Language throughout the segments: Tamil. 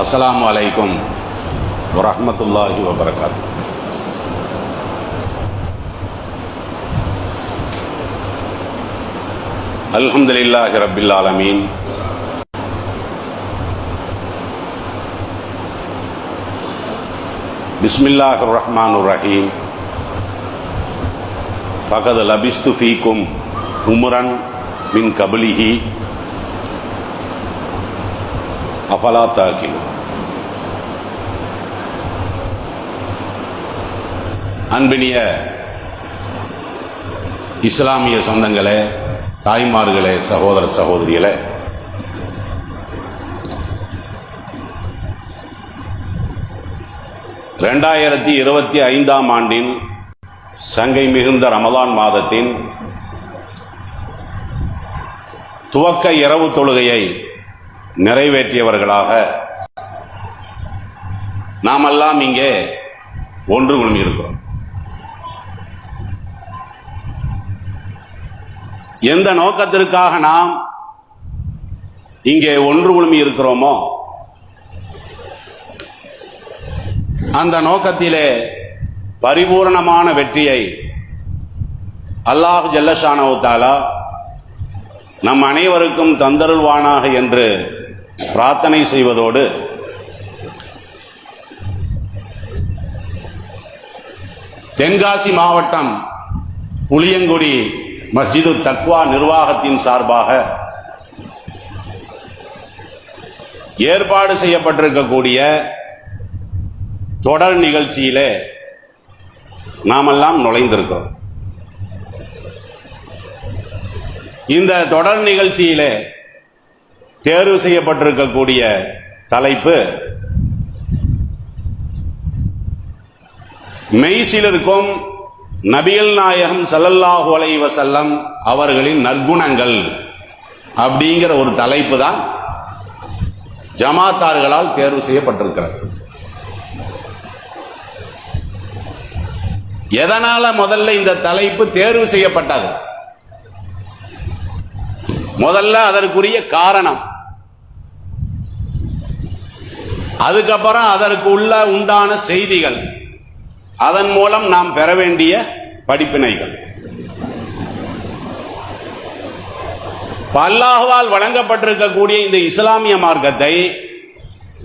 அஸ்லாம் வலைக்கும் வரமத்துல்லாஹி வபரகாத்து அல்ஹம்துலில்லாஹி ரபில் ஆலமீன். பிஸ்மில்லாஹ் ரஹ்மான் ரஹீம். ஃபகத் லபிஸ்து ஃபீக்கும் உம்ரன் மின் கபலிஹி. அஃபலா தாக்கிலு அன்பினிய இஸ்லாமிய சொந்தங்களே தாய்மார்களே சகோதர சகோதரிகளே ரெண்டாயிரத்தி இருபத்தி ஐந்தாம் ஆண்டின் சங்கை மிகுந்த ரமலான் மாதத்தின் துவக்க இரவு தொழுகையை நிறைவேற்றியவர்களாக நாமெல்லாம் இங்கே ஒன்று குழுமியிருக்கிறோம். எந்த நோக்கத்திற்காக நாம் இங்கே ஒன்று குழுமி இருக்கிறோமோ அந்த நோக்கத்திலே பரிபூரணமான வெற்றியை அல்லாஹ் ஜல்லஷானவுத்தாலா நம் அனைவருக்கும் தந்தருள்வானாக என்று பிரார்த்தனை செய்வதோடு தென்காசி மாவட்டம் புளியங்குடி மஸ்ஜிது தக்வா நிர்வாகத்தின் சார்பாக ஏற்பாடு செய்யப்பட்டிருக்கக்கூடிய தொடர் நிகழ்ச்சியிலே நாமெல்லாம் நுழைந்திருக்கிறோம். இந்த தொடர் நிகழ்ச்சியிலே தேர்வு செய்யப்பட்டிருக்கக்கூடிய தலைப்பு மெய்சிலிருக்கும் நபிகள் நாயகம் சல்லல்லாஹு அலைஹி செல்லம் அவர்களின் நற்குணங்கள் அப்படிங்கிற ஒரு தலைப்பு தான் ஜமாத்தார்களால் தேர்வு செய்யப்பட்டிருக்கிறது. எதனால முதல்ல இந்த தலைப்பு தேர்வு செய்யப்பட்டது? முதல்ல அதற்குரிய காரணம். அதுக்கப்புறம் அதற்கு உள்ள உண்டான செய்திகள். அதன் மூலம் நாம் பெற வேண்டிய படிப்பினைகள். இப்ப வழங்கப்பட்டிருக்கக்கூடிய இந்த இஸ்லாமிய மார்க்கத்தை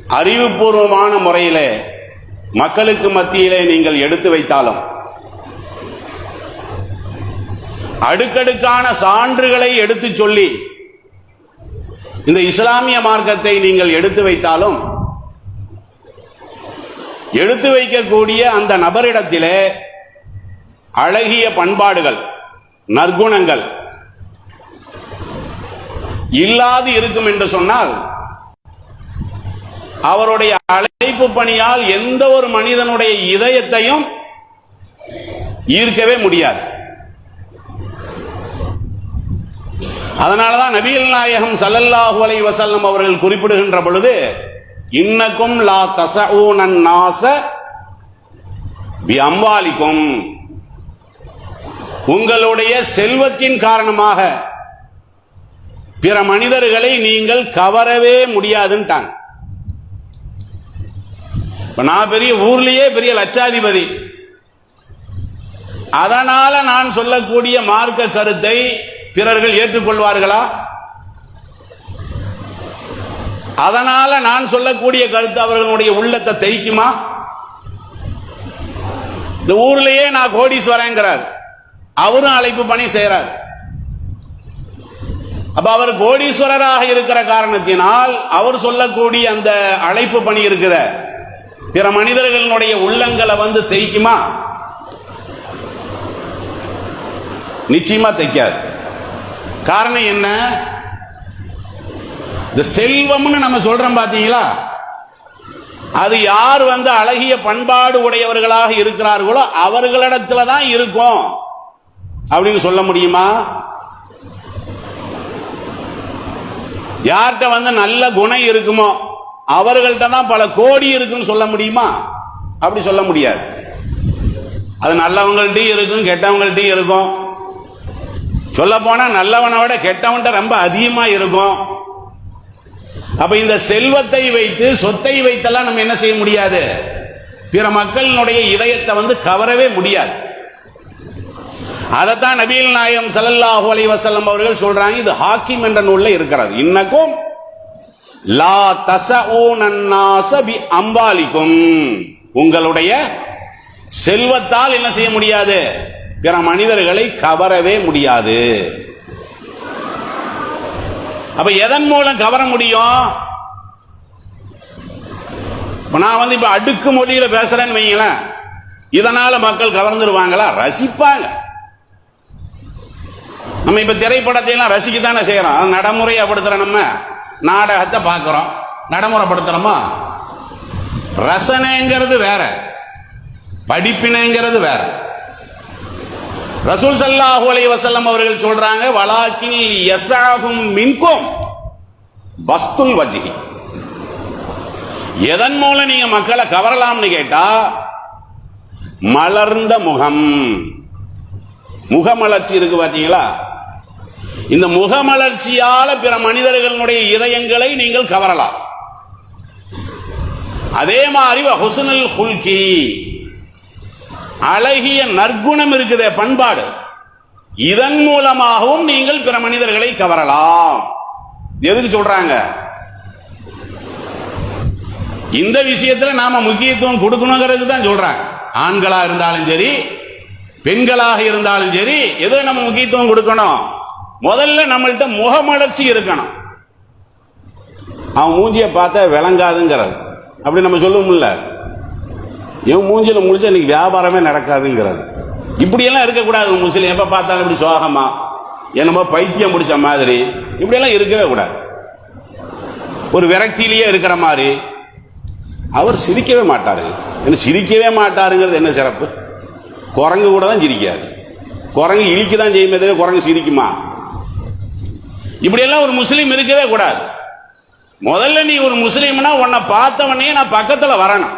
அறிவுபூர்வமான முறையிலே மக்களுக்கு மத்தியிலே நீங்கள் எடுத்து வைத்தாலும் அடுக்கடுக்கான சான்றுகளை எடுத்து சொல்லி இந்த இஸ்லாமிய மார்க்கத்தை நீங்கள் எடுத்து வைத்தாலும் எடுத்து வைக்கக்கூடிய அந்த நபரிடத்திலே அழகிய பண்பாடுகள் நற்குணங்கள் இல்லாது இருக்கும் என்று சொன்னால் அவருடைய அழைப்பு பணியால் எந்த ஒரு மனிதனுடைய இதயத்தையும் ஈர்க்கவே முடியாது. அதனாலதான் நபிகள் நாயகம் சல்லல்லாஹு அலைஹி அவர்கள் குறிப்பிடுகின்ற பொழுது இன்னக்கும் லா தசஊனன் நாச பி அம்பாலிக்கும் உங்களுடைய செல்வத்தின் காரணமாக பிற மனிதர்களை நீங்கள் கவரவே முடியாதுன்ட்டாங்க. இப்ப நான் பெரிய ஊர்லயே பெரிய லட்சாதிபதி. அதனால நான் சொல்லக்கூடிய மார்க்க கருத்தை பிறர்கள் ஏற்றுக்கொள்வார்களா? அதனால நான் சொல்லக்கூடிய கருத்து அவர்களுடைய உள்ளத்தை தைக்குமா இந்த ஊர்லயே நான் கோடீஸ்வரங்கிறார். அவரும் அழைப்பு பணி செய்யறார் அப்ப அவர் கோடீஸ்வரராக இருக்கிற காரணத்தினால் அவர் சொல்லக்கூடிய அந்த அழைப்பு பணி இருக்கிற பிற மனிதர்களுடைய உள்ளங்களை வந்து தைக்குமா நிச்சயமா தைக்காது காரணம் என்ன? இந்த செல்வம்னு நம்ம சொல்றோம் பாத்தீங்களா? அது யார் வந்து அழகிய பண்பாடு உடையவர்களாக இருக்கிறார்களோ அவர்களிடத்துல தான் இருக்கும். அப்படின்னு சொல்ல முடியுமா? யார்கிட்ட வந்து நல்ல குணம் இருக்குமோ அவர்கள்ட்ட தான் பல கோடி இருக்குன்னு சொல்ல முடியுமா? அப்படி சொல்ல முடியாது. அது நல்லவங்கள்ட்டையும் இருக்கும் கெட்டவங்கள்ட்டையும் இருக்கும். சொல்ல போனா நல்லவனை விட கெட்டவன்கிட்ட ரொம்ப அதிகமா இருக்கும். அப்ப இந்த செல்வத்தை வைத்து சொத்தை வைத்தெல்லாம் நம்ம என்ன செய்ய முடியாது? பிற மக்களினுடைய இதயத்தை வந்து கவரவே முடியாது. அதைத்தான் நபீல் நாயம் ஸல்லல்லாஹு அலி வசல்லம் அவர்கள் சொல்றாங்க இது ஹாக்கிம் என்ற நூல்ல இருக்கிறது. இன்னக்கும் லா தச பி அம்பாலிக்கும் உங்களுடைய செல்வத்தால் என்ன செய்ய முடியாது? பிற மனிதர்களை கவரவே முடியாது. அப்ப எதன் மூலம் கவர முடியும்? நான் வந்து இப்ப அடுக்கு மொழியில பேசுறேன்னு வைங்களேன். இதனால மக்கள் கவர்ந்துருவாங்களா? ரசிப்பாங்க. நம்ம இப்ப திரைப்படத்தை எல்லாம் ரசிக்கத்தானே செய்யறோம். அது நடைமுறைப்படுத்துற நம்ம நாடகத்தை பார்க்கிறோம். நடைமுறைப்படுத்துறோமா? ரசனைங்கிறது வேற. படிப்பினைங்கிறது வேற. ரசூல் சல்லாஹு அலை வசல்லம் அவர்கள் சொல்றாங்க வலாக்கின் யஸாகும் மின்கும் பஸ்துல் வஜிகி எதன் மூலம் நீங்க மக்களை கவரலாம்னு கேட்டா மலர்ந்த முகம். முகமலர்ச்சி இருக்கு பாத்தீங்களா? இந்த முகமலர்ச்சியால பிற மனிதர்களுடைய இதயங்களை நீங்கள் கவரலாம். அதே மாதிரி ஹுசனல் ஹுல்கி அழகிய நற்குணம் இருக்குதே பண்பாடு. இதன் மூலமாகவும் நீங்கள் பிற மனிதர்களை கவரலாம். எதுக்கு சொல்றாங்க? இந்த விஷயத்துல நாம முக்கியத்துவம் கொடுக்கணுங்கிறது தான் சொல்றாங்க. ஆண்களா இருந்தாலும் சரி பெண்களாக இருந்தாலும் சரி எதோ நம்ம முக்கியத்துவம் கொடுக்கணும். முதல்ல நம்மள்கிட்ட முகமலர்ச்சி இருக்கணும். அவன் மூஞ்சியை பார்த்தா விளங்காதுங்கிறது. அப்படி நம்ம சொல்லுவோம்ல. இவன் மூஞ்சில முடிச்சா இன்னைக்கு வியாபாரமே நடக்காதுங்கிறது இப்படியெல்லாம் இருக்கக்கூடாது முஸ்லீம் எப்ப பார்த்தாலும் இப்படி சோகமா என்னமோ பைத்தியம் முடிச்ச மாதிரி. இப்படியெல்லாம் இருக்கவே கூடாது. ஒரு விரக்தியிலேயே இருக்கிற மாதிரி. அவர் சிரிக்கவே மாட்டாரு. என்ன சிரிக்கவே மாட்டாருங்கிறது என்ன சிறப்பு? குரங்கு கூட தான் சிரிக்காது. குரங்கு இழிக்க தான் செய்யுமே தவிர குரங்கு சிரிக்குமா? இப்படியெல்லாம் ஒரு முஸ்லீம் இருக்கவே கூடாது. முதல்ல நீ ஒரு முஸ்லீம்னா உன்னை பார்த்தவனே நான் பக்கத்துல வரணும்.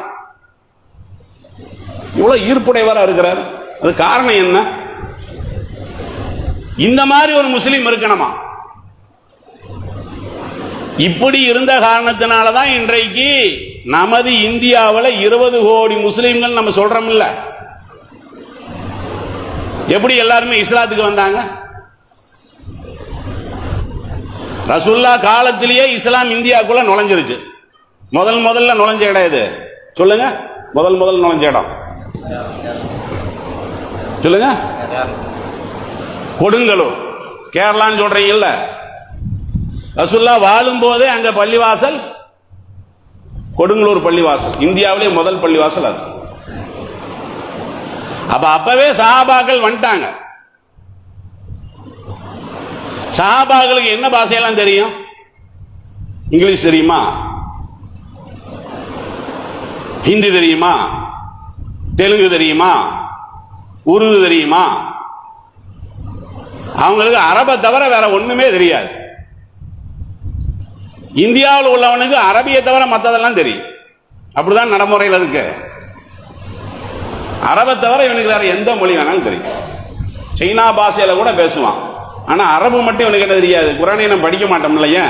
இவ்வளவு ஈர்ப்புடையவராக இருக்கிறார். அது காரணம் என்ன? இந்த மாதிரி ஒரு முஸ்லீம் இருக்கணுமா? இப்படி இருந்த காரணத்தினால தான் இன்றைக்கு நமது இந்தியாவில் இருபது கோடி முஸ்லீம்கள் நம்ம சொல்றோம்ல. எப்படி எல்லாருமே இஸ்லாத்துக்கு வந்தாங்க? ரசுல்லா காலத்திலேயே இஸ்லாம் இந்தியாவுக்குள்ள நுழைஞ்சிருச்சு. முதல் முதல்ல நுழைஞ்ச இடம் இது சொல்லுங்க. முதல் முதல் நுழைஞ்ச இடம். சொல்லுங்க. கொடுங்கலூர் கேரளான்னு சொல்றீங்கல்ல ரசுல்லா வாழும் போதே அங்க பள்ளிவாசல் கொடுங்கலூர் பள்ளிவாசல். இந்தியாவிலே முதல் பள்ளிவாசல் அது. அப்ப அப்பவே சஹாபாக்கள் வந்துட்டாங்க. சஹாபாக்களுக்கு என்ன பாஷையெல்லாம் தெரியும்? இங்கிலீஷ் தெரியுமா? ஹிந்தி தெரியுமா? தெலுங்கு தெரியுமா? உருது தெரியுமா? அவங்களுக்கு அரபை தவிர வேற ஒண்ணுமே தெரியாது. இந்தியாவில் உள்ளவனுக்கு அரபியை தவிர மற்றதெல்லாம் தெரியும். அப்படிதான் நடைமுறையில் இருக்கு. அரபை தவிர இவனுக்கு வேற எந்த மொழி வேணாலும் தெரியும். சைனா பாஷையில கூட பேசுவான். ஆனா அரபு மட்டும் இவனுக்கு என்ன தெரியாது? குரானை நம்ம படிக்க மாட்டோம் இல்லையா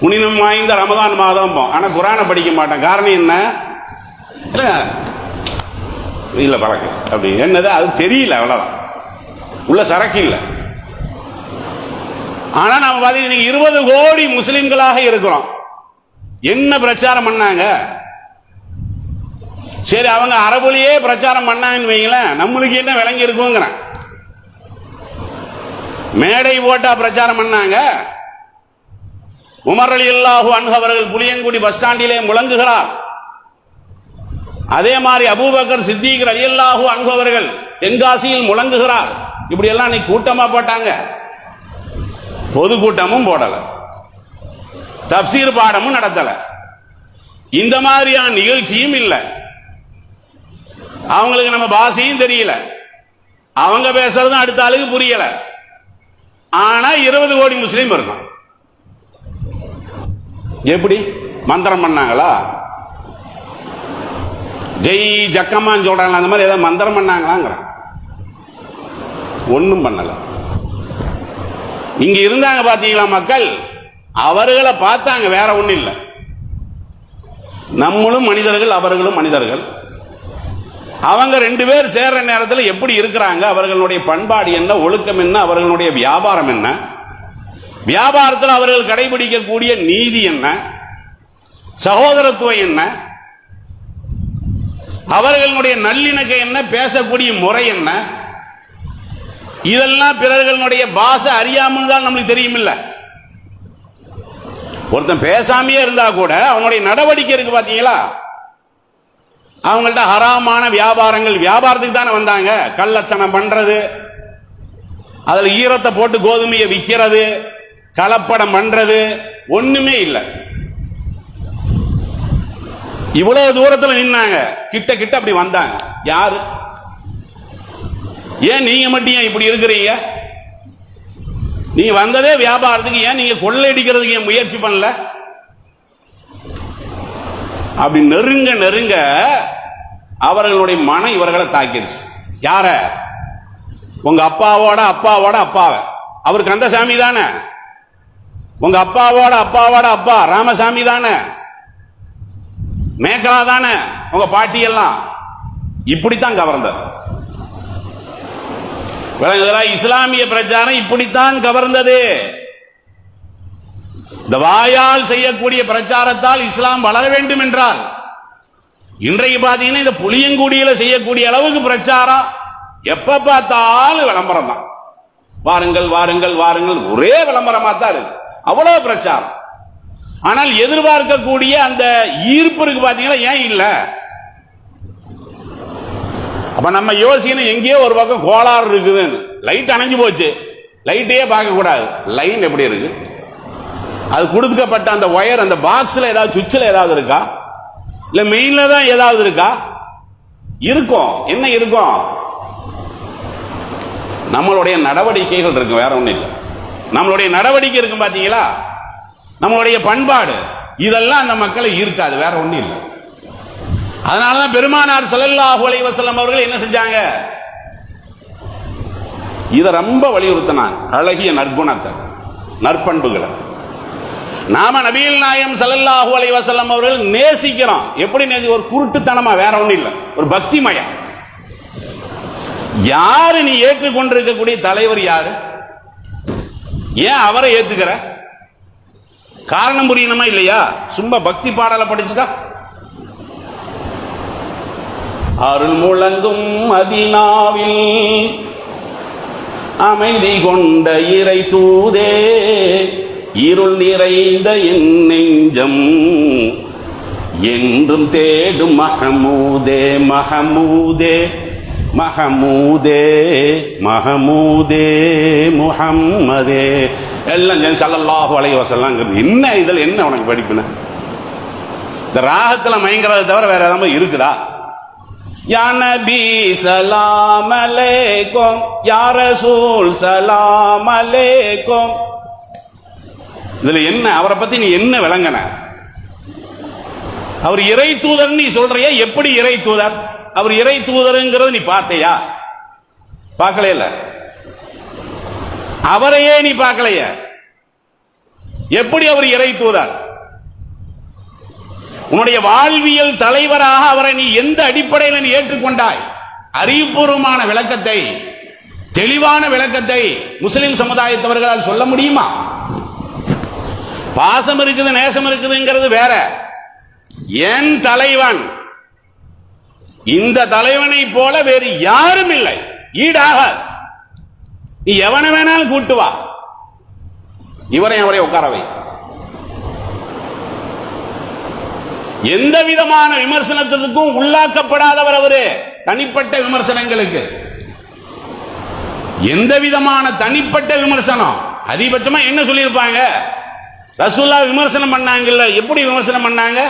புனிதம் வாய்ந்த ரமதான் மாதம் ஆனா குரானை படிக்க மாட்டோம் காரணம் என்ன? இல்லை இல்லை பறக்கு அப்படி என்னது? அது தெரியல அவ்வளோதான் உள்ள சரக்கு இல்லை. ஆனா நம்ம பார்த்தீங்கன்னா இருபது கோடி முஸ்லிம்களாக இருக்கிறோம். என்ன பிரச்சாரம் பண்ணாங்க? சரி அவங்க அரபுலியே பிரச்சாரம் பண்ணாங்கன்னு வைங்களேன் நம்மளுக்கு என்ன விளங்கி இருக்குங்கிறேன். மேடை போட்டா பிரச்சாரம் பண்ணாங்க. உமர் அலி அல்லாஹு அன்ஹு அவர்கள் புளியங்குடி பஸ் ஸ்டாண்டிலே முழங்குகிறார். அதே மாதிரி அபூபக்கர் சித்திக் அலி அல்லாஹு தென்காசியில் முழங்குகிறார். இப்படி எல்லாம் நீ கூட்டமா போட்டாங்க. பொதுக்கூட்டமும் போடல. தப்சீர் பாடமும் நடத்தல. இந்த மாதிரியான நிகழ்ச்சியும் இல்லை. அவங்களுக்கு நம்ம பாஷையும் தெரியல. அவங்க பேசுறதும் அடுத்த ஆளுக்கு புரியல. ஆனா இருபது கோடி முஸ்லீம் இருக்கும் எப்படி? மந்திரம் பண்ணாங்களா? ஜெய் ஜக்கம்மான்னு சொல்கிறாங்களா அந்த மாதிரி ஏதாவது மந்திரம் பண்ணாங்களாங்கிறான். ஒன்றும் பண்ணலை. இங்க இருந்தாங்க பார்த்தீங்களா மக்கள்? அவர்களை பார்த்தாங்க வேற ஒன்றும் இல்லை. நம்மளும் மனிதர்கள் அவர்களும் மனிதர்கள். அவங்க ரெண்டு பேர் சேர்ற நேரத்தில் எப்படி இருக்கிறாங்க? அவர்களுடைய பண்பாடு என்ன? ஒழுக்கம் என்ன? அவர்களுடைய வியாபாரம் என்ன? வியாபாரத்தில் அவர்கள் கடைபிடிக்கக்கூடிய நீதி என்ன? சகோதரத்துவம் என்ன? அவர்களுடைய நல்லிணக்கம் என்ன பேசக்கூடிய முறை என்ன? இதெல்லாம் பிறர்களுடைய பாஷை அறியாமல் தான் நம்மளுக்கு தெரியுமில்ல. ஒருத்தன் பேசாமையே இருந்தா கூட அவனுடைய நடவடிக்கை இருக்கு பாத்தீங்களா? அவங்கள்ட்ட ஹராமான வியாபாரங்கள் வியாபாரத்துக்கு தானே வந்தாங்க. கள்ளத்தனம் பண்றது அதில் ஈரத்தை போட்டு கோதுமையை விற்கிறது கலப்படம் பண்றது ஒண்ணுமே இல்லை. இவ்வளவு தூரத்துல நின்னாங்க. கிட்ட கிட்ட அப்படி வந்தாங்க. யாரு? ஏன் நீங்க மட்டும் ஏன் இப்படி இருக்கிறீங்க? நீங்க வந்ததே வியாபாரத்துக்கு ஏன் நீங்க கொள்ளையடிக்கிறதுக்கு ஏன் முயற்சி பண்ணல? அப்படி நெருங்க நெருங்க அவர்களுடைய மனம் இவர்களை தாக்கிடுச்சு. யார? உங்க அப்பாவோட அப்பாவோட அப்பாவை. அவர் கந்தசாமி தானே? உங்க அப்பாவோட அப்பாவோட அப்பா ராமசாமி தானே? மேக்கலா தானே உங்க பாட்டி எல்லாம் இப்படித்தான் கவர்ந்தது. விளங்குதலா இஸ்லாமிய பிரச்சாரம் இப்படித்தான் கவர்ந்தது. இந்த வாயால் செய்யக்கூடிய பிரச்சாரத்தால் இஸ்லாம் வளர வேண்டும் என்றால் இன்றைக்கு பார்த்தீங்கன்னா இந்த புளியங்குடியில செய்யக்கூடிய அளவுக்கு பிரச்சாரம் எப்ப பார்த்தாலும் விளம்பரம் தான் வாருங்கள் வாருங்கள் வாருங்கள் ஒரே விளம்பரமா தான் இருக்கு. அவ்வளவு பிரச்சாரம். ஆனால் எதிர்பார்க்கக்கூடிய அந்த ஈர்ப்பு இருக்கு பார்த்தீங்களா ஏன் இல்லை? அப்ப நம்ம யோசிக்கணும் எங்கேயோ ஒரு பக்கம் கோளாறு இருக்குதுன்னு. லைட் அணைஞ்சு போச்சு. லைட்டையே பார்க்க கூடாது. லைன் எப்படி இருக்கு? அது கொடுக்கப்பட்ட அந்த ஒயர் அந்த பாக்ஸ்ல ஏதாவது சுவிட்சில் ஏதாவது இருக்கா? இல்ல மெயின்ல தான் ஏதாவது இருக்கா? இருக்கும். என்ன இருக்கும்? நம்மளுடைய நடவடிக்கைகள் இருக்கு வேற ஒன்றும் இல்லை. நம்மளுடைய நடவடிக்கை இருக்கும் பார்த்தீங்களா நம்மளுடைய பண்பாடு. இதெல்லாம் அந்த மக்களை ஈர்க்காது வேற ஒண்ணும் இல்லை. அதனாலதான் பெருமானார் ஸல்லல்லாஹு அலைஹி வஸல்லம் அவர்கள் என்ன செஞ்சாங்க? இத ரொம்ப வலியுறுத்தினாங்க. அழகிய நற்குணத்தை நற்பண்புகளை. நாம நபிகள் நாயம் ஸல்லல்லாஹு அலைஹி வஸல்லம் அவர்கள் நேசிக்கிறோம். எப்படி நேசி ஒரு குருட்டுத்தனமா வேற ஒண்ணும் இல்லை. ஒரு பக்திமயம் யாரு நீ ஏற்றுக்கொண்டிருக்கக்கூடிய தலைவர் யாரு? ஏன் அவரை ஏத்துக்கிற? காரணம் புரியணுமா இல்லையா? சும்மா பக்தி பாடலை படிச்சுட்டா? அருள் முழங்கும் மதினாவில் அமைதி கொண்ட இறை தூதே இருள் நிறைந்த என் நெஞ்சம். என்றும் தேடும் மகமூதே மகமூதே மகமூதே மகமூதே முகம்மதே எல்லாம் சேர்ந்து ஸல்லல்லாஹு அலைஹி வஸல்லம்ங்கிறது என்ன இதில் என்ன உனக்கு படிப்புன இந்த ராகத்தில் மயங்கிறத தவிர வேற ஏதாவது இருக்குதா? யானபி சலாம் அலேக்கும் யார ரசூல் சலாம் அலேக்கும். இதுல என்ன அவரை பத்தி நீ என்ன விளங்கன? அவர் இறை தூதர் நீ சொல்றியா எப்படி இறை தூதர்? அவர் இறை தூதருங்கிறது நீ பார்த்தையா? பார்க்கல இல்லை. அவரையே நீ பார்க்கலைய. எப்படி அவர் இறை தூதர்? உன்னுடைய வாழ்வியல் தலைவராக அவரை நீ எந்த அடிப்படையில் நீ ஏற்றுக்கொண்டாய்? அறிவுபூர்வமான விளக்கத்தை தெளிவான விளக்கத்தை முஸ்லிம் சமுதாயத்தவர்களால் சொல்ல முடியுமா? பாசம் இருக்குது நேசம் இருக்குதுங்கிறது வேற. என் தலைவன் இந்த தலைவனை போல வேறு யாரும் இல்லை. ஈடாக நீ எவனை வேணாலும் கூட்டு வா. இவரை அவரை உட்காரவை எந்த விதமான விமர்சனத்திற்கும் உள்ளாக்கப்படாதவர் அவரு. தனிப்பட்ட விமர்சனங்களுக்கு. எந்த விதமான தனிப்பட்ட விமர்சனம்? அதிகபட்சமா என்ன சொல்லியிருப்பாங்க? ரசூல்லா விமர்சனம் பண்ணாங்கல்ல எப்படி விமர்சனம் பண்ணாங்க?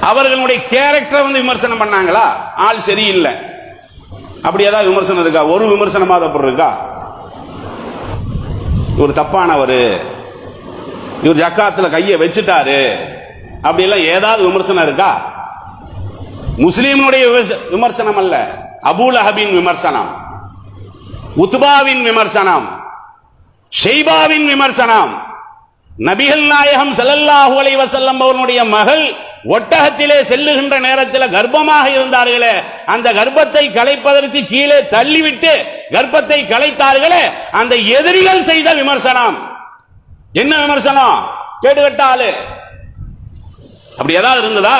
அவர்களுடைய கேரக்டர் வந்து விமர்சனம் பண்ணாங்களா? ஆள் சரியில்லை. அப்படி ஏதாவது விமர்சனம் இருக்கா? ஒரு விமர்சனமாவது அப்படி இருக்கா? இவர் தப்பானவர். இவர் ஜக்காத்துல கையை வச்சுட்டாரு. அப்படிலாம் ஏதாவது விமர்சனம் இருக்கா? முஸ்லீமுடைய விமர்ச- விமர்சனம் அல்ல. அபூலஹபின் விமர்சனம். உத்பாவின் விமர்சனம். ஷெய்பாவின் விமர்சனம். நபிகள் நாயகம் செல்லல்லாஹு அலைவசல்லம் அவர்களுடைய மகள் ஒட்டகத்திலே செல்லுகின்ற நேரத்தில் கர்ப்பமாக இருந்தார்களே அந்த கர்ப்பத்தை கலைப்பதற்கு கீழே தள்ளிவிட்டு கர்ப்பத்தை கலைத்தார்களே அந்த எதிரிகள் செய்த விமர்சனம். என்ன விமர்சனம்? கேட்டுக்கட்ட ஆளு அப்படி ஏதாவது இருந்ததா?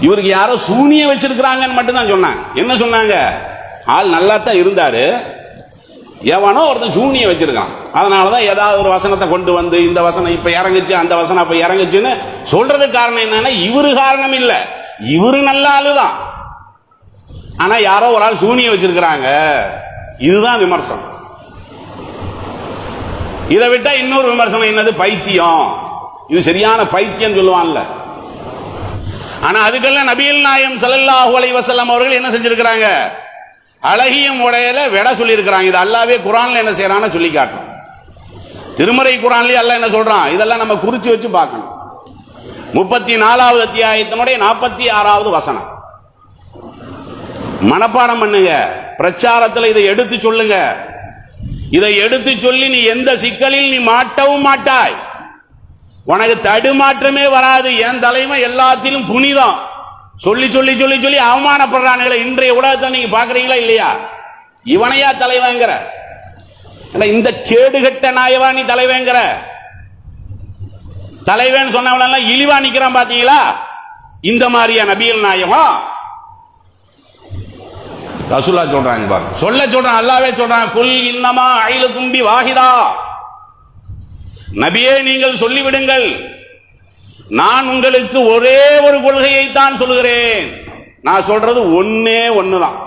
இவருக்கு யாரோ சூனிய வச்சிருக்கிறாங்கன்னு மட்டும்தான் சொன்னாங்க. என்ன சொன்னாங்க? ஆள் நல்லா தான் இருந்தாரு. எவனோ ஒருத்தன் சூனியம் வச்சிருக்கான். அதனாலதான் ஏதாவது ஒரு வசனத்தை கொண்டு வந்து இந்த வசனம் இப்ப இறங்குச்சு அந்த வசனம் அப்ப இறங்குச்சுன்னு சொல்றதுக்கு காரணம் என்னன்னா இவரு காரணம் இல்ல. இவரு நல்ல ஆளுதான். ஆனா யாரோ ஒரு ஆள் சூனியம் வச்சிருக்கிறாங்க. இதுதான் விமர்சனம். இதை விட்டா இன்னொரு விமர்சனம் என்னது? பைத்தியம். இது சரியான பைத்தியம் சொல்லுவான்ல. ஆனா அதுக்கெல்லாம் நபியல் நாயம் ஸல்லல்லாஹு அலைஹி அவர்கள் என்ன செஞ்சிருக்கிறாங்க? அழகிய முறையில விட சொல்லியிருக்கிறாங்க. இது அல்லாவே குரான்ல என்ன செய்யறான்னு சொல்லி காட்டும் திருமறை குரான்லயே அல்ல என்ன சொல்றான்? இதெல்லாம் நம்ம குறிச்சு வச்சு பார்க்கணும். முப்பத்தி நாலாவது அத்தியாயத்தினுடைய நாற்பத்தி ஆறாவது வசனம். மனப்பாடம் பண்ணுங்க. பிரச்சாரத்தில் இதை எடுத்து சொல்லுங்க. இதை எடுத்து சொல்லி நீ எந்த சிக்கலில் நீ மாட்டவும் மாட்டாய். உனக்கு தடுமாற்றமே வராது. என் தலைமை எல்லாத்திலும் புனிதம். சொல்லி சொல்லி சொல்லி சொல்லி அவமானப்படுறானுங்களே. இன்றைய உலகத்தை நீங்க பாக்குறீங்களா இல்லையா? இவனையா தலைவங்கிற அட, இந்த கேடுகட்ட நாயவா நீ தலைவங்கிற தலைவன் சொன்னவனெல்லாம் இழிவா நிக்கிறான் பாத்தீங்களா இந்த மாதிரியா நபியல் நாயகம்? ரசூல்லா சொல்றாங்க பாரு. சொல்ல சொல்றான் அல்லாவே சொல்றான் குல் இன்னமா அயில கும்பி வாஹிதா. நபியே நீங்கள் சொல்லிவிடுங்கள். நான் உங்களுக்கு ஒரே ஒரு கொள்கையை தான் சொல்கிறேன் நான் சொல்றது ஒன்னே ஒண்ணுதான்.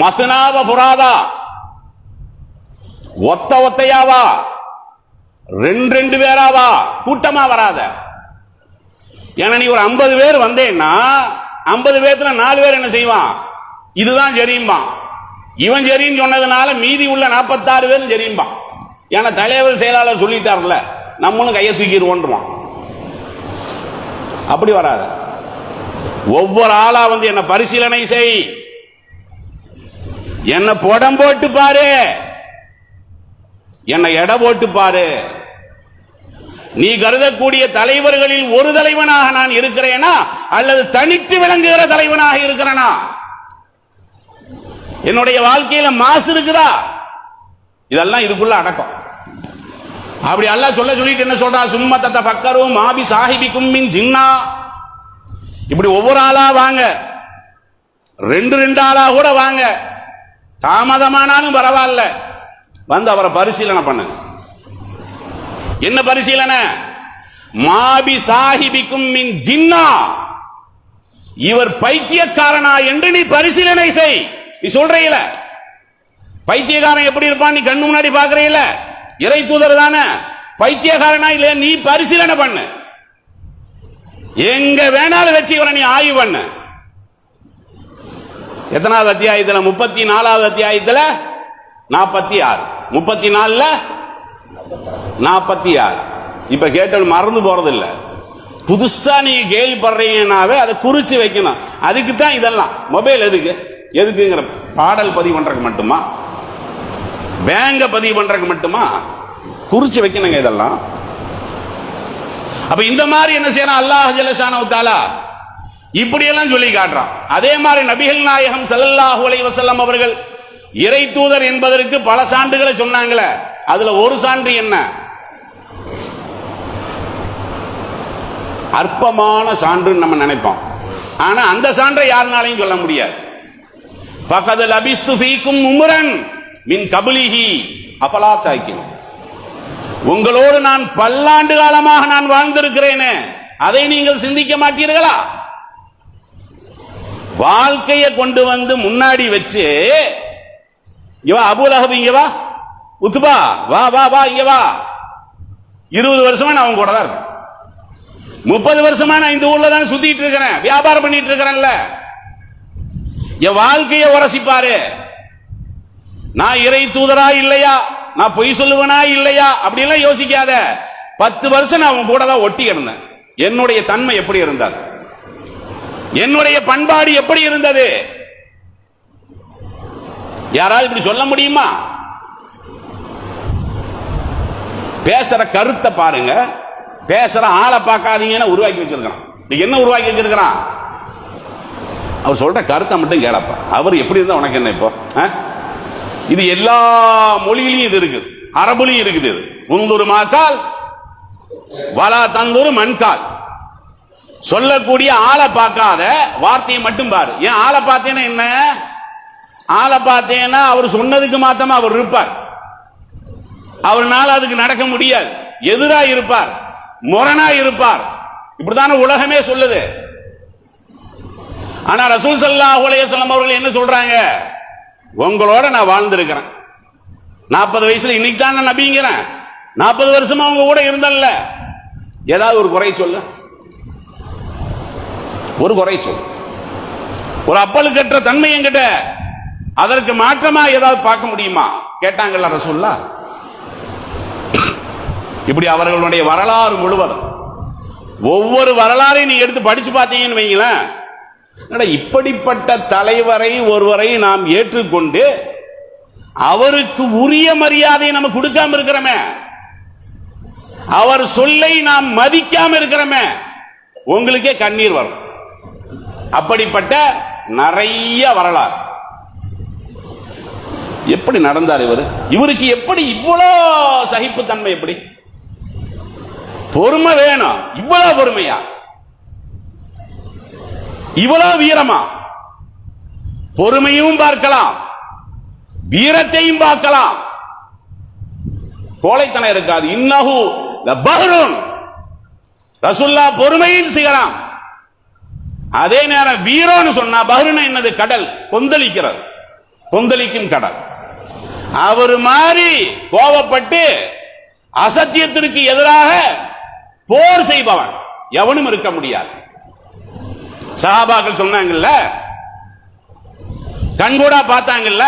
மதுனாவ புராதா. ஒத்த ஒத்தையாவா? ரெண்டு ரெண்டு பேராவா? கூட்டமா வராத. ஏன்னா நீ ஒரு ஐம்பது பேர் வந்தேன்னா ஐம்பது பேர்த்துல நாலு பேர் என்ன செய்வான்? இதுதான் ஜெரியும்பான் இவன் சரின்னு சொன்னதுனால மீதி உள்ள நாற்பத்தாறு பேரும் ஜெரியும்பான் ஏன்னா தலைவர் செயலாளர் சொல்லிட்டார்ல. நம்மளும் கையை தூக்கிடுவோன்றான் அப்படி வராது. ஒவ்வொரு ஆளா வந்து என்ன பரிசீலனை செய். என்ன புடம் போட்டு பாரு. என்னை எடை போட்டு பாரு. நீ கருதக்கூடிய தலைவர்களில் ஒரு தலைவனாக நான் இருக்கிறேனா? அல்லது தனித்து விளங்குகிற தலைவனாக இருக்கிறேனா? என்னுடைய வாழ்க்கையில மாசு இருக்குதா? இதெல்லாம் இதுக்குள்ள அடக்கம். அப்படி அல்லாஹ் சொல்ல சொல்லிட்டு என்ன சொல்றா? சும்மா தத்த பக்கரும் மாபி சாஹிபி கும்மின் ஜின்னா. இப்படி ஒவ்வொரு ஆளா வாங்க. ரெண்டு ரெண்டு ஆளா கூட வாங்க. தாமதமானாலும் பரவாயில்ல. வந்து அவரை பரிசீலனை பண்ணுங்க. என்ன பரிசீலனை? மாபி சாஹிபிக்கும் மின் ஜின்னா. இவர் பைத்தியக்காரனா என்று நீ பரிசீலனை செய். நீ சொல்றீல பைத்தியக்காரன் எப்படி இருப்பான்? நீ கண்ணு முன்னாடி பாக்குறீல இறை தூதர் தானே? பைத்தியக்காரனா இல்லையா? நீ பரிசீலனை பண்ணு. எங்க வேணாலும் வச்சு நீ ஆய்வு பண்ணு. எத்தனாவது அத்தியாயத்தில்? முப்பத்தி நாலாவது அத்தியாயத்தில்? நாற்பத்தி ஆறு முப்பத்தி நாலுல நாற்பத்தி ஆறு இப்ப கேட்டவன் மறந்து போறது இல்லை புதுசா நீங்க கேள்விப்படுறீங்கன்னாவே அதை குறிச்சு வைக்கணும். அதுக்கு தான் இதெல்லாம். மொபைல் எதுக்கு? எதுக்குங்கிற பாடல் பதிவு பண்றதுக்கு மட்டுமா? பேங்க பதிவு பண்றதுக்கு மட்டுமா? குறிச்சு வைக்கணுங்க இதெல்லாம். அப்ப இந்த மாதிரி என்ன செய்யணும் அல்லாஹ் ஜல்லஷானு தாலா இப்படியெல்லாம் சொல்லி காட்டுறான். அதே மாதிரி நபிகள் நாயகம் ஸல்லல்லாஹு அலை வசல்லம் அவர்கள் இறை தூதர் என்பதற்கு பல சான்றுகளை சொன்னாங்களே. அதுல ஒரு சான்று என்ன? அற்பமான சான்றுன்னு நம்ம நினைப்போம். ஆனா அந்த சான்றை யாருனாலையும் சொல்ல முடியாது. பகது லபிஸ்து ஃபீக்கும் மின் கபுலிஹி அபலா தாக்கின் உங்களோடு நான் பல்லாண்டு காலமாக நான் வாழ்ந்திருக்கிறேனே அதை நீங்கள் சிந்திக்க மாட்டீர்களா? வாழ்க்கையை கொண்டு வந்து முன்னாடி வச்சு இவா அபுலஹப் இங்க வா உத்துபா வா வா வா இங்க வா. இருபது வருஷமா நான் அவங்க கூட தான் இருக்கேன். முப்பது வருஷமா நான் இந்த ஊர்ல தான் சுத்திட்டு இருக்கிறேன் வியாபாரம் பண்ணிட்டு இருக்கிறேன்ல. என் வாழ்க்கையை உரசிப்பாரு. நான் இறை தூதரா இல்லையா? நான் பொய் சொல்லுவனா இல்லையா? அப்படிலாம் யோசிக்காத. பத்து வருஷம் நான் அவன் கூட தான் ஒட்டி இருந்தேன். என்னுடைய தன்மை எப்படி இருந்தது? என்னுடைய பண்பாடு எப்படி இருந்தது? யாரால் இப்படி சொல்ல முடியுமா? பேசுற கருத்தை பாருங்க. பேசுற ஆளை பார்க்காதீங்கன்னு உருவாக்கி வச்சிருக்கிறான். நீ என்ன உருவாக்கி வச்சிருக்கிறான்? அவர் சொல்ற கருத்தை மட்டும் கேளப்பா. அவர் எப்படி இருந்தா உனக்கு என்ன இப்போ? இது எல்லா மொழியிலையும் இது இருக்குது. அரபுலையும் இருக்குது இது. முந்தூர் மாக்கால் வலா தந்தூர் மண்கால். சொல்லக்கூடிய ஆளை பார்க்காத வார்த்தையை மட்டும் பாரு. ஏன் ஆளை பார்த்தேன்னா என்ன? ஆளை பார்த்தேன்னா அவர் சொன்னதுக்கு மாத்தமா அவர் இருப்பார். அவர்னால அதுக்கு நடக்க முடியாது. எதிரா இருப்பார். முரணா இருப்பார். இப்படித்தானே உலகமே சொல்லுது. ஆனா ரசூல் ஸல்லல்லாஹு உலகம் அவர்கள் என்ன சொல்றாங்க? உங்களோட நான் வாழ்ந்திருக்கிறேன். நாற்பது வயசுல இன்னைக்கு தான் நான் நபிங்கிறேன். நாற்பது வருஷமா அவங்க கூட இருந்தல்ல ஏதாவது ஒரு குறை சொல்லு. ஒரு குறை சொல்லு. ஒரு அப்பல் கற்ற தன்மை என்கிட்ட அதற்கு மாற்றமா ஏதாவது பார்க்க முடியுமா? கேட்டாங்கல்ல ரசூல்லா. இப்படி அவர்களுடைய வரலாறு முழுவதும். ஒவ்வொரு வரலாறையும் நீங்க எடுத்து படிச்சு பார்த்தீங்கன்னு வைங்களேன். இப்படிப்பட்ட தலைவரை ஒருவரை நாம் ஏற்றுக்கொண்டு அவருக்கு உரிய மரியாதையை நம்ம கொடுக்காம இருக்கிறோமே. அவர் சொல்லை நாம் மதிக்காம இருக்கிறோமே. உங்களுக்கே கண்ணீர் வரும். அப்படிப்பட்ட நிறைய வரலாறு. எப்படி நடந்தார் இவர்? இவருக்கு எப்படி இவ்வளோ சகிப்புத்தன்மை எப்படி? பொறுமை வேணும். இவ்வளவு பொறுமையா? இவ்வளவு வீரமா? பொறுமையும் பார்க்கலாம். வீரத்தையும் பார்க்கலாம். கோழைத்தனம் இருக்காது. இன்னஹு ரசுல்லா பொறுமையின் சிகரம் அதே நேரம் வீரோன்னு சொன்னா பஹ்ருன் என்னது? கடல். கொந்தளிக்கிறது. கொந்தளிக்கும் கடல். அவர் மாதிரி கோபப்பட்டு அசத்தியத்திற்கு எதிராக போர் செய்பவன். எவனும் இருக்க முடியாது. சஹாபாக்கள் சொன்னாங்கல்ல? கண்கூடா பார்த்தாங்கல்ல?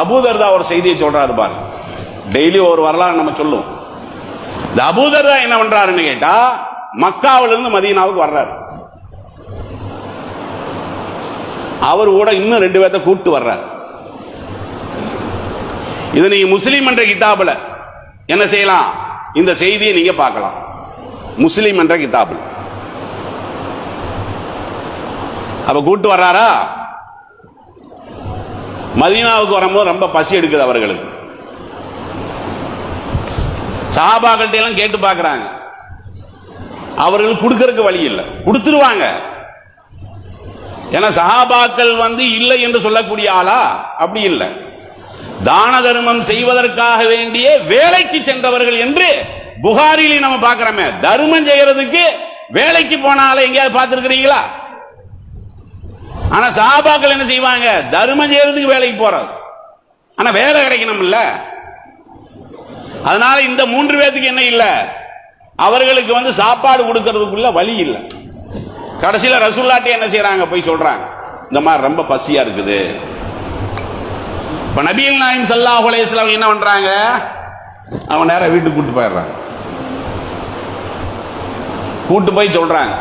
அபூதர்தா ஒரு செய்தியை சொல்றாரு பாரு டெய்லி ஒரு வரலாறு நம்ம சொல்லுவோம். இந்த அபூதர்தா என்ன பண்றாருன்னு கேட்டா மக்காவில இருந்து மதீனாவுக்கு வர்றாரு. அவர் கூட இன்னும் ரெண்டு பேர்த்த கூப்பிட்டு வர்றார். இது நீங்க முஸ்லீம் என்ற கிதாபுல என்ன செய்யலாம்? இந்த செய்தியை நீங்க பார்க்கலாம். முஸ்லீம் என்ற கிதாபுல. அப்ப கூட்டு வர்றாரா? மதீனாவுக்கு வரும்போது ரொம்ப பசி எடுக்குது அவர்களுக்கு. சஹாபாக்கள்கிட்ட எல்லாம் கேட்டு பார்க்கறாங்க அவர்கள் கொடுக்கறதுக்கு வழி இல்லை. கொடுத்துருவாங்க. ஏன்னா சஹாபாக்கள் வந்து இல்லை என்று சொல்லக்கூடிய ஆளா? அப்படி இல்லை. தான தர்மம் செய்வதற்காக வேண்டிய வேலைக்கு சென்றவர்கள் என்று புகாரிலையும் நம்ம பார்க்கிறோமே தர்மம் செய்யறதுக்கு வேலைக்கு போன ஆளை எங்கேயாவது பார்த்துருக்கிறீங்களா? ஆனா சாபாக்கள் என்ன செய்வாங்க? தர்மம் செய்யறதுக்கு வேலைக்கு போறது ஆனா வேலை கிடைக்கணும்ல. அதனால இந்த மூன்று பேத்துக்கு என்ன இல்ல? அவர்களுக்கு வந்து சாப்பாடு கொடுக்கறதுக்குள்ள வழி இல்லை. கடைசியில ரசூல்லாட்டி என்ன செய்யறாங்க போய் சொல்றாங்க. இந்த மாதிரி ரொம்ப பசியா இருக்குது. இப்ப நபிகள் நாயம் சல்லாஹ் அலைஹிஸ்ஸலாம் என்ன பண்றாங்க? அவன் நேரம் வீட்டுக்கு கூட்டு போயிடுறாங்க. கூட்டு போய் சொல்றாங்க.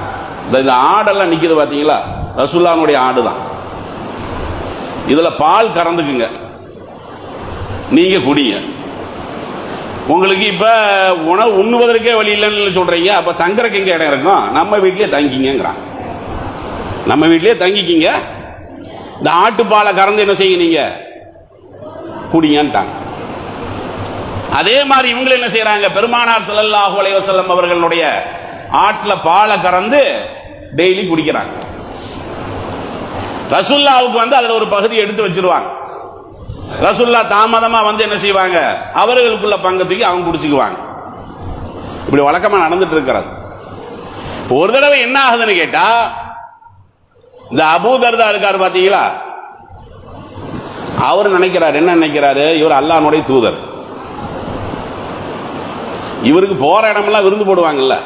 இந்த இந்த ஆடெல்லாம் நிக்குது பாத்தீங்களா? ரசூல்லானுடைய ஆடு தான் இதில் பால் கறந்துக்குங்க. நீங்க குடிங்க. உங்களுக்கு இப்போ உணவு உண்ணுவதற்கே வழி இல்லைன்னு சொல்கிறீங்க அப்போ தங்குறக்கு எங்கே இடம் இருக்கும்? நம்ம வீட்லேயே தங்கிங்கிறான் நம்ம வீட்லேயே தங்கிக்கிங்க. இந்த ஆட்டுப்பாலை கறந்து என்ன செய்யுங்க நீங்க? குடிங்கன்ட்டாங்க. அதே மாதிரி இவங்க என்ன செய்யறாங்க பெருமானார் செல்லல்லாஹு அலைவசல்லம் அவர்களுடைய ஆட்டில் பாலை கறந்து டெய்லி குடிக்கிறாங்க. ரசுல்லாவுக்கு வந்து அதுல ஒரு பகுதி எடுத்து வச்சிருவாங்க. ரசுல்லா தாமதமா வந்து என்ன செய்வாங்க? அவர்களுக்குள்ள பங்கத்துக்கு அவங்க குடிச்சுக்குவாங்க இப்படி வழக்கமா நடந்துட்டு இருக்கிறது. ஒரு தடவை என்ன ஆகுதுன்னு கேட்டா இந்த அபூதர்தா இருக்காரு பாத்தீங்களா? அவர் நினைக்கிறார் என்ன நினைக்கிறாரு? இவர் அல்லானுடைய தூதர். இவருக்கு போற இடமெல்லாம் விருந்து போடுவாங்கல்ல.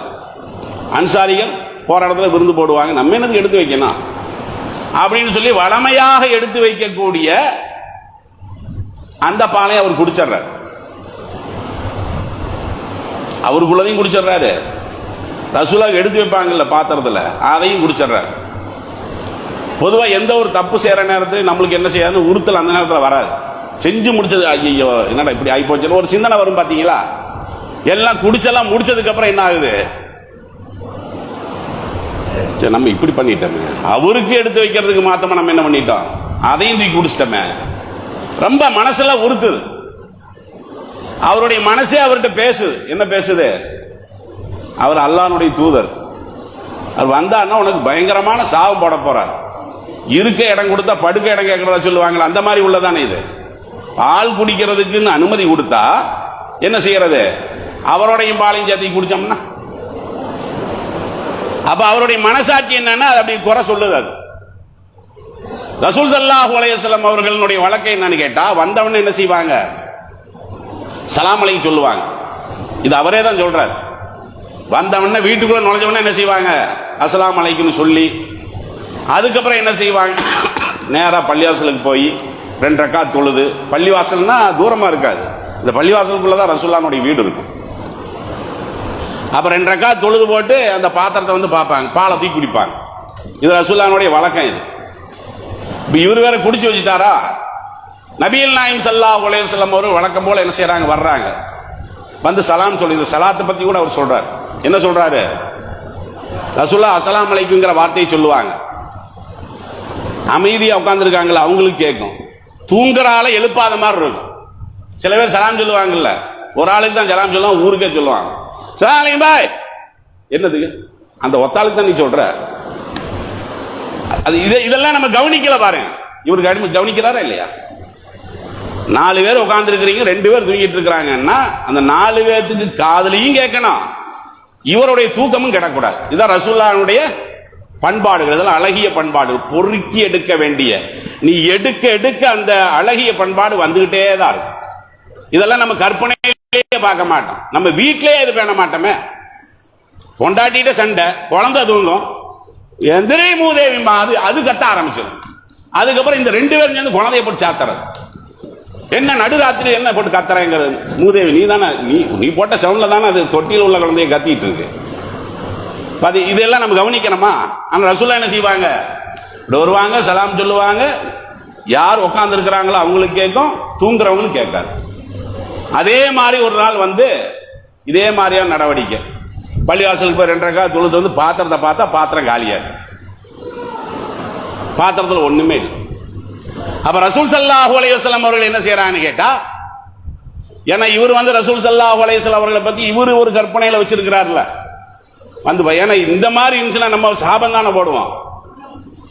அன்சாரிகள் போற இடத்துல விருந்து போடுவாங்க. நம்ம என்னதுக்கு எடுத்து வைக்கணும்? அப்படின்னு சொல்லி வளமையாக எடுத்து வைக்கக்கூடிய அந்த பாலை அவர் குடிச்சிடுறார். அவருக்குள்ளதையும் குடிச்சிடுறாரு. ரசூலாக எடுத்து வைப்பாங்கல்ல பாத்திரத்தில் அதையும் குடிச்சிடுறாரு. பொதுவாக எந்த ஒரு தப்பு செய்கிற நேரத்தில் நம்மளுக்கு என்ன செய்யாது உறுத்தல் அந்த நேரத்தில் வராது. செஞ்சு முடிச்சது ஐயோ என்னடா இப்படி ஆகி போச்சுன்னு ஒரு சிந்தனை வரும் பார்த்தீங்களா எல்லாம் குடிச்செல்லாம் முடிச்சதுக்கப்புறம் என்ன ஆகுது? சரி நம்ம இப்படி பண்ணிட்டோமே. அவருக்கு எடுத்து வைக்கிறதுக்கு மாத்தமா நம்ம என்ன பண்ணிட்டோம்? அதையும் தூக்கி குடிச்சிட்டோமே ரொம்ப மனசெல்லாம் உருக்குது அவருடைய மனசே அவர்கிட்ட பேசுது. என்ன பேசுது? அவர் அல்லானுடைய தூதர். அவர் வந்தான்னா உனக்கு பயங்கரமான சாவு போட போறார். இருக்க இடம் கொடுத்தா படுக்க இடம் கேட்கறதா சொல்லுவாங்களே அந்த மாதிரி உள்ளதானே இது. பால் குடிக்கிறதுக்குன்னு அனுமதி கொடுத்தா என்ன செய்யறது? அவரோடையும் பாலையும் சேர்த்து குடிச்சோம்னா அப்ப அவருடைய மனசாட்சி என்னன்னா அது அப்படி குறை சொல்லுது அது. ரசூல் சல்லாஹூ அலையம் அவர்களுடைய வழக்கை என்னன்னு கேட்டா வந்தவன் என்ன செய்வாங்க? சலாம் அலைக்கு சொல்லுவாங்க. இது அவரே தான் சொல்றாரு. வந்தவன வீட்டுக்குள்ள நுழைஞ்சவன என்ன செய்வாங்க? அசலாம் அலைக்குன்னு சொல்லி அதுக்கப்புறம் என்ன செய்வாங்க? நேரா பள்ளிவாசலுக்கு போய் ரெண்டு ரக்கா தொழுது. பள்ளிவாசல்னா தூரமா இருக்காது. இந்த பள்ளிவாசலுக்குள்ள தான் ரசுல்லானுடைய வீடு இருக்கும். அப்புறம் ரெண்டு ரக்கா தொழுது போட்டு அந்த பாத்திரத்தை வந்து பார்ப்பாங்க. பாலை தூக்கி குடிப்பாங்க. இது ரசூல்லானுடைய வழக்கம் இது. இப்போ இவர் வேற குடிச்சு வச்சுட்டாரா? நபியல் நாயம் சல்லா உலகம் அவர் வழக்கம் போல் என்ன செய்கிறாங்க வர்றாங்க. வந்து சலாம் சொல்லி இந்த சலாத்தை பற்றி கூட அவர் சொல்கிறார் என்ன சொல்கிறாரு ரசூல்லா அசலாம் அலைக்குங்கிற வார்த்தையை சொல்லுவாங்க. அமைதியாக உட்காந்துருக்காங்கல்ல அவங்களுக்கு கேட்கும். தூங்குற எழுப்பாத மாதிரி இருக்கும். சில பேர் சலாம் சொல்லுவாங்கல்ல ஒரு ஆளுக்கு தான் சலாம் சொல்லுவாங்க ஊருக்கே சொல்லுவாங்க. சாலிங் பாய் என்னது? அந்த ஒத்தாளுக்கு தான் நீ சொல்ற? அது இதை இதெல்லாம் நம்ம கவனிக்கல பாருங்க. இவருக்கு அடிமை கவனிக்கிறாரா இல்லையா? நாலு பேர் உட்கார்ந்து ரெண்டு பேர் தூங்கிட்டு இருக்கிறாங்கன்னா அந்த நாலு பேர்த்துக்கு காதலையும் கேட்கணும். இவருடைய தூக்கமும் கிடக்கூடாது இதான் ரசூல்லாவுடைய பண்பாடுகள். இதெல்லாம் அழகிய பண்பாடுகள் பொறுக்கி எடுக்க வேண்டிய. நீ எடுக்க எடுக்க அந்த அழகிய பண்பாடு வந்துகிட்டே தான் இருக்கும் இதெல்லாம் நம்ம கற்பனை பார்க்க மாட்டோம். நம்ம வீட்டிலேயே இது பண்ண மாட்டோமே. கொண்டாட்டிட்டு சண்டை குழந்தை தூங்கும். எந்திரி மூதேவிமா அது அது கத்த ஆரம்பிச்சிடும். அதுக்கப்புறம் இந்த ரெண்டு பேரும் சேர்ந்து குழந்தைய போட்டு சாத்துறது. என்ன நடுராத்திரி என்ன போட்டு கத்துறேங்கிறது? மூதேவி நீ தானே நீ நீ போட்ட சவுண்டில் தானே அது தொட்டியில் உள்ள குழந்தைய கத்திட்டு இருக்கு. பாதி இதெல்லாம் நம்ம கவனிக்கணுமா? ஆனால் ரசூலா என்ன செய்வாங்க? இப்படி வருவாங்க சலாம் சொல்லுவாங்க. யார் உட்காந்துருக்கிறாங்களோ அவங்களுக்கு கேட்கும் தூங்குறவங்களும் கேட்காது. அதே மாதிரி ஒரு நாள் வந்து இதே மாதிரியான நடவடிக்கை. பள்ளிவாசலுக்கு போய் ரெண்டரைக்கா தொழுது வந்து பாத்திரத்தை பார்த்தா பாத்திரம் காலியாக பாத்திரத்தில் ஒன்றுமே இல்லை. அப்ப ரசூல் சல்லாஹூ அலையவசலம் அவர்கள் என்ன செய்கிறான்னு கேட்டா ஏன்னா இவர் வந்து ரசூல் சல்லாஹூ அலையம் அவர்களை பத்தி இவர் ஒரு கற்பனையில் வச்சிருக்கிறார்ல வந்து ஏன்னா இந்த மாதிரி இருந்துச்சுன்னா நம்ம சாபம் தானே போடுவோம்.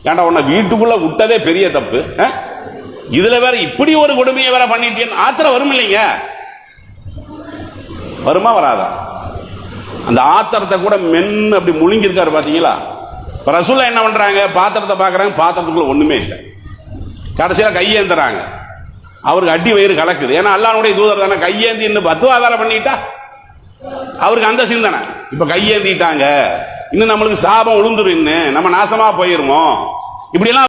ஏன்னா உன்னை வீட்டுக்குள்ள விட்டதே பெரிய தப்பு அஹ்? இதுல வேற இப்படி ஒரு கொடுமையை வேற பண்ணிட்டேன்னு ஆத்திரம் வரும் இல்லைங்க. வருமா வராதா? அந்த ஆத்திரத்தை கூட மென்னு அப்படி முழுங்கியிருக்காரு பார்த்தீங்களா இப்போ ரசூலா என்ன பண்ணுறாங்க பாத்திரத்தை பார்க்குறாங்க பாத்திரத்துக்குள்ள ஒன்றுமே இல்லை. கடைசியில் கையேந்துறாங்க. அவருக்கு அடி வயிறு கலக்குது. ஏன்னா அல்லானுடைய தூதர் தானே கையேந்தி இன்னும் பத்துவாதாரம் பண்ணிட்டா? அவருக்கு அந்த சிந்தனை இப்போ கையேந்திட்டாங்க. இன்னும் நம்மளுக்கு சாபம் உளுந்துரும் இன்னும் நம்ம நாசமாக போயிருமோ? இப்படிலாம்